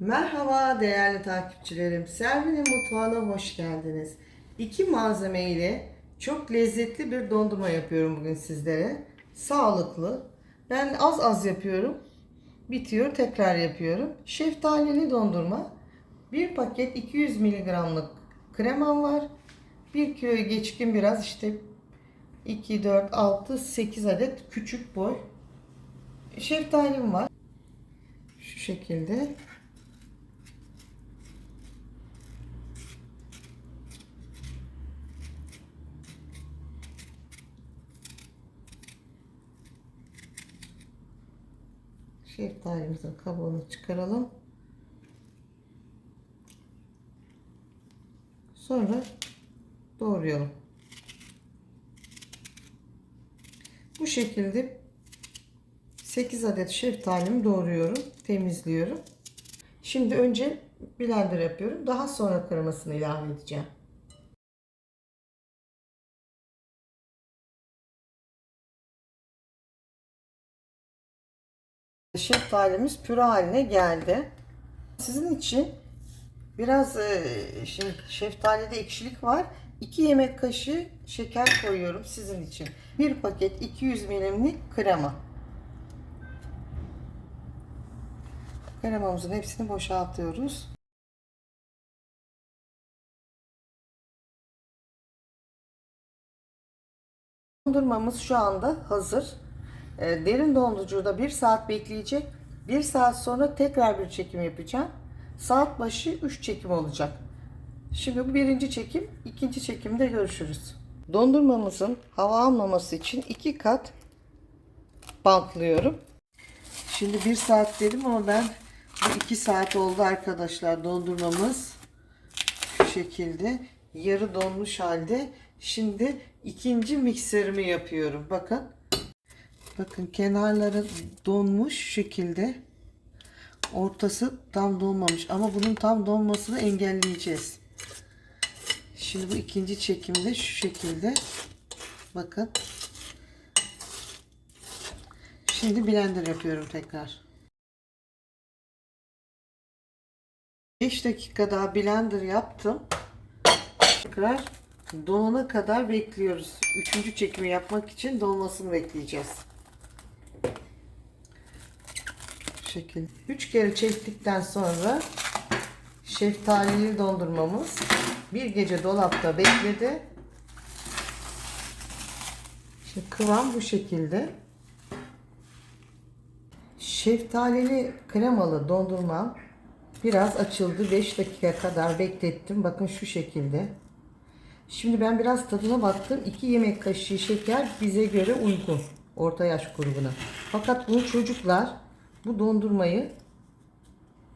Merhaba değerli takipçilerim. Selvi'nin mutfağına hoş geldiniz. İki malzeme ile çok lezzetli bir dondurma yapıyorum bugün sizlere. Sağlıklı. Ben az az yapıyorum. Bitiyor tekrar yapıyorum. Şeftalili dondurma. Bir paket 200 miligramlık kremam var. Bir kiloyu geçkin biraz işte 2, 4, 6, 8 adet küçük boy. Şeftalim var. Şu şekilde. Şeftalimizin kabuğunu çıkaralım. Sonra doğrayalım. Bu şekilde 8 adet şeftalimi doğruyorum, temizliyorum. Şimdi önce blender yapıyorum. Daha sonra kremasını ilave edeceğim. Şeftalimiz püre haline geldi. Sizin için biraz e, şimdi şeftalide ekşilik var. 2 yemek kaşığı şeker koyuyorum sizin için. Bir paket 200 milimlik krema. Kremamızın hepsini boşaltıyoruz. Dondurmamız şu anda hazır. E, Derin dondurucuda 1 saat bekleyecek. 1 saat sonra tekrar bir çekim yapacağım. Saat başı 3 çekim olacak. Şimdi bu birinci çekim. ikinci çekimde görüşürüz. Dondurmamızın hava almaması için 2 kat bantlıyorum. Şimdi 1 saat dedim ama ben bu 2 saat oldu arkadaşlar dondurmamız. Şu şekilde yarı donmuş halde. Şimdi ikinci mikserimi yapıyorum. Bakın. Bakın kenarları donmuş şekilde. Ortası tam donmamış ama bunun tam donmasını engelleyeceğiz. Şimdi bu ikinci çekimde şu şekilde. Bakın. Şimdi blender yapıyorum tekrar. 5 dakika daha blender yaptım. Tekrar donana kadar bekliyoruz. Üçüncü çekimi yapmak için donmasını bekleyeceğiz. Bu şekilde. Üç kere çektikten sonra şeftalili dondurmamız bir gece dolapta bekledi. Şimdi kıvam bu şekilde. Şeftalili kremalı dondurmam biraz açıldı. 5 dakika kadar beklettim. Bakın şu şekilde. Şimdi ben biraz tadına baktım. 2 yemek kaşığı şeker bize göre uygun. Orta yaş grubuna. Fakat bunu çocuklar bu dondurmayı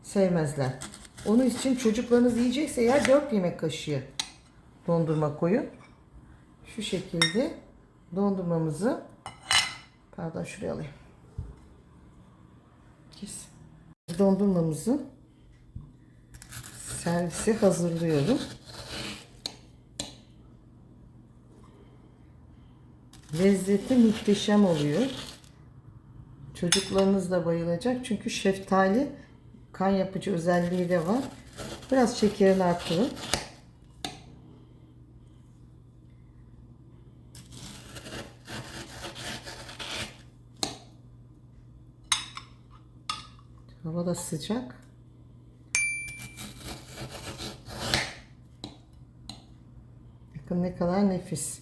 sevmezler. Onun için çocuklarınız yiyecekse eğer 4 yemek kaşığı dondurma koyun. Şu şekilde dondurmamızı pardon şuraya alayım. Kes. Dondurmamızı servise hazırlıyorum. Lezzeti muhteşem oluyor. Çocuklarınız da bayılacak. Çünkü şeftali kan yapıcı özelliği de var. Biraz şekerini arttırın. Hava da sıcak. Bakın ne kadar nefis.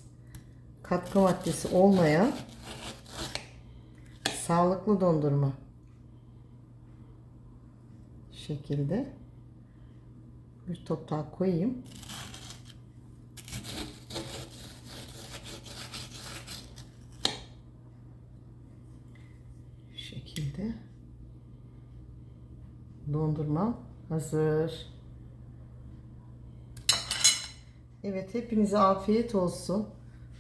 Katkı maddesi olmayan sağlıklı dondurma. Şekilde bir top daha koyayım. Şekilde dondurma hazır. Evet hepinize afiyet olsun.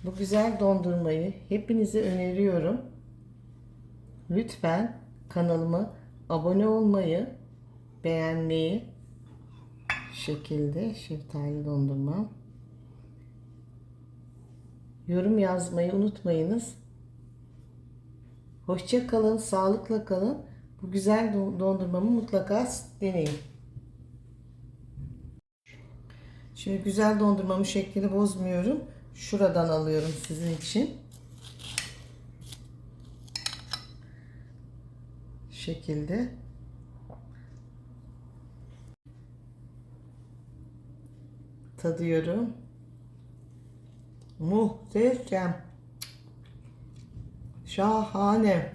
Bu güzel dondurmayı hepinize öneriyorum. Lütfen kanalıma abone olmayı, beğenmeyi, şekilde şeftali dondurma. Yorum yazmayı unutmayınız. Hoşça kalın, sağlıkla kalın. Bu güzel dondurmamı mutlaka deneyin. Şimdi güzel dondurmamı şeklini bozmuyorum. Şuradan alıyorum sizin için. Şekilde. Tadıyorum. Muhteşem. Şahane.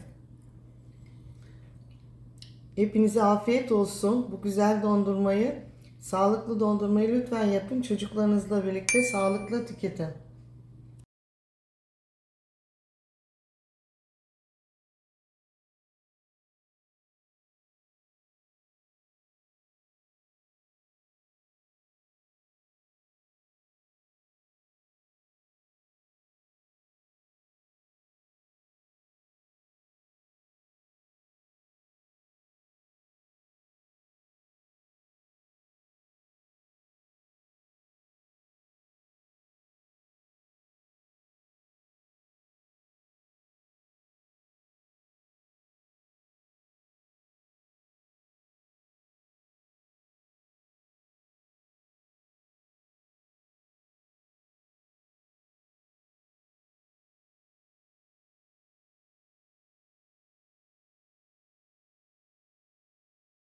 Hepinize afiyet olsun. Bu güzel dondurmayı, sağlıklı dondurmayı lütfen yapın. Çocuklarınızla birlikte sağlıklı tüketin.